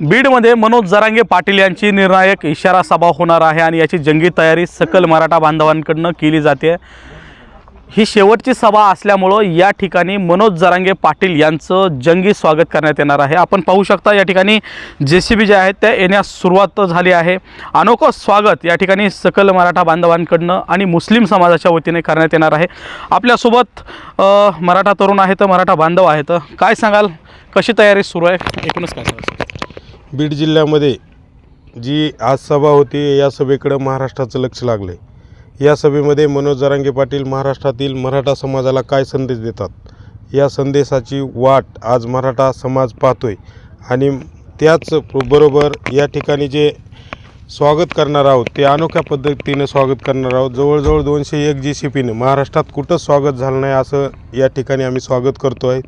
बीडमध्ये मनोज जरांगे पाटील यांची निर्णायक इशारा सभा होणार आहे आणि याची जंगी तयारी सकल मराठा बांधवांकडनं केली जाते. ही शेवटची सभा असल्यामुळं या ठिकाणी मनोज जरांगे पाटील यांचं जंगी स्वागत करण्यात येणार आहे. आपण पाहू शकता या ठिकाणी जे सी बी जे आहेत त्या येण्यास सुरुवात झाली आहे. अनोखं स्वागत या ठिकाणी सकल मराठा बांधवांकडनं आणि मुस्लिम समाजाच्या वतीने करण्यात येणार आहे. आपल्यासोबत मराठा तरुण आहेत मराठा बांधव आहेत. काय सांगाल? कशी तयारी सुरू आहे? एकूणच काय बीड जिल्ह्यामध्ये जी आज सभा होती या सभेकडं महाराष्ट्राचं लक्ष लागलं आहे या सभेमध्ये मनोज जरांगे पाटील महाराष्ट्रातील मराठा समाजाला काय संदेश देतात? या संदेशाची वाट आज मराठा समाज पाहतोय. आणि त्याच बरोबर या ठिकाणी जे स्वागत करणार आहोत. ते अनोख्या पद्धतीने स्वागत करणार आहोत. जवळजवळ दोनशे एक जी सी पीने महाराष्ट्रात कुठंच स्वागत झालं नाही असं या ठिकाणी आम्ही स्वागत करतो आहे.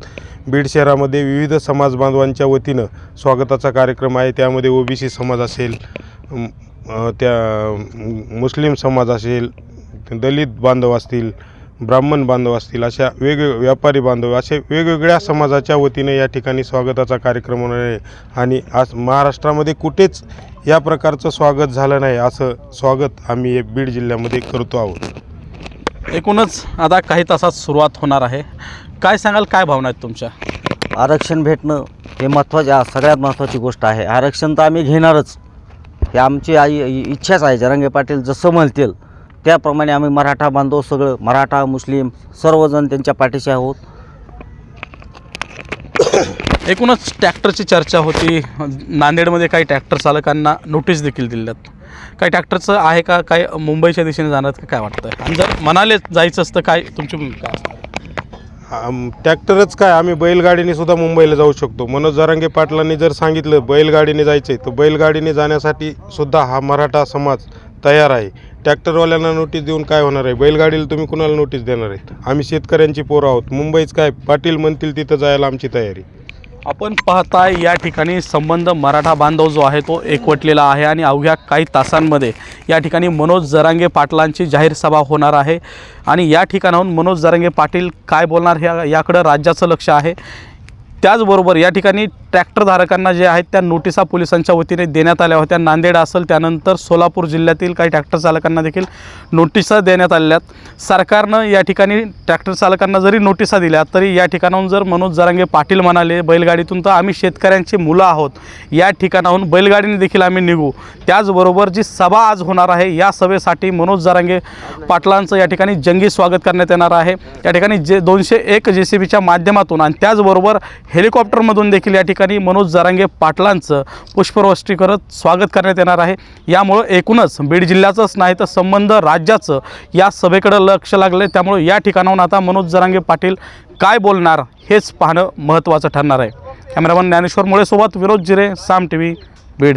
बीड शहरामध्ये विविध समाज बांधवांच्या वतीनं स्वागताचा कार्यक्रम आहे. त्यामध्ये ओबीसी समाज असेल त्या मुस्लिम समाज असेल दलित बांधव असतील ब्राह्मण बांधव असतील अशा वेगवेगळे व्यापारी बांधव असे वेगवेगळ्या समाजाच्या वतीने या ठिकाणी स्वागताचा कार्यक्रम होणार आहे. आणि आज महाराष्ट्रामध्ये कुठेच या प्रकारचं स्वागत झालं नाही असं स्वागत आम्ही हे बीड जिल्ह्यामध्ये करतो आहोत. एकूणच आता काही तासात सुरुवात होणार आहे. काय सांगाल काय भावना आहेत तुमच्या? आरक्षण भेटणं हे महत्त्वाचे सगळ्यात महत्त्वाची गोष्ट आहे. आरक्षण तर आम्ही घेणारच. हे आमची आई इच्छाच आहे. जरांगे पाटील जसं म्हणतील त्याप्रमाणे आम्ही मराठा बांधव सगळं मराठा मुस्लिम सर्वजण त्यांच्या पाठीशी आहोत. एकूणच ट्रॅक्टरची चर्चा होती. नांदेडमध्ये काही ट्रॅक्टर चालकांना नोटीस देखील दिल्यात. काही ट्रॅक्टरचं आहे का? काय मुंबईच्या दिशेने जाणार का? काय वाटतं आणि जर म्हणाले जायचं असतं काय तुमची भूमिका ट्रॅक्टरच काय? आम्ही बैलगाडीने सुद्धा मुंबईला जाऊ शकतो. मनोज जरांगे पाटलांनी जर सांगितलं बैलगाडीने जायचं आहे तर बैलगाडीने जाण्यासाठी सुद्धा हा मराठा समाज तयार आहे. ट्रॅक्टरवाल्यांना नोटीस देऊन काय होणार आहे? बैलगाडीला तुम्ही कुणाला नोटीस देणार आहेत आम्ही शेतकऱ्यांची पोरं आहोत. मुंबईच काय? पाटील म्हणतील तिथं जायला आमची तयारी. आपण पाहताय या ठिकाणी संबंध मराठा बांधव जो आहे तो एकवटलेला आहे आणि अवघ्या काही तासांमध्ये या ठिकाणी मनोज जरांगे पाटलांची जाहीर सभा होणार आहे. आणि या ठिकाणाहून मनोज जरांगे पाटील काय बोलणार ह्या याकडं राज्याचं लक्ष आहे. त्याचबरोबर या ठिकाणी ट्रॅक्टरधारकांना जे आहेत त्या नोटिसा पोलिसांच्या वतीने देण्यात आल्या होत्या. नांदेड असेल त्यानंतर सोलापूर जिल्ह्यातील काही ट्रॅक्टर चालकांना देखील नोटिसा देण्यात आलेल्यात सरकारनं या ठिकाणी ट्रॅक्टर चालकांना जरी नोटिसा दिल्या तरी या ठिकाणाहून जर मनोज जरांगे पाटील म्हणाले बैलगाडीतून तर आम्ही शेतकऱ्यांची मुलं आहोत. या ठिकाणाहून बैलगाडीने देखील आम्ही निघू. त्याचबरोबर जी सभा आज होणार आहे या सभेसाठी मनोज जरांगे पाटलांचं या ठिकाणी जंगी स्वागत करण्यात येणार आहे. या ठिकाणी जे दोनशे एक जे सी बीच्या माध्यमातून आणि त्याचबरोबर हेलिकॉप्टरमधून देखील या ठिकाणी मनोज जरांगे पाटलांचं पुष्पवृष्टी करत स्वागत करण्यात येणार आहे. यामुळं एकूणच बीड जिल्ह्याचंच नाही तर संबंध राज्याचं या सभेकडं लक्ष लागलं आहे त्यामुळं या ठिकाणाहून आता मनोज जरांगे पाटील काय बोलणार हेच पाहणं महत्त्वाचं ठरणार आहे. कॅमेरामन ज्ञानेश्वर मुळेसोबत विनोद जिरे साम टी व्ही बीड.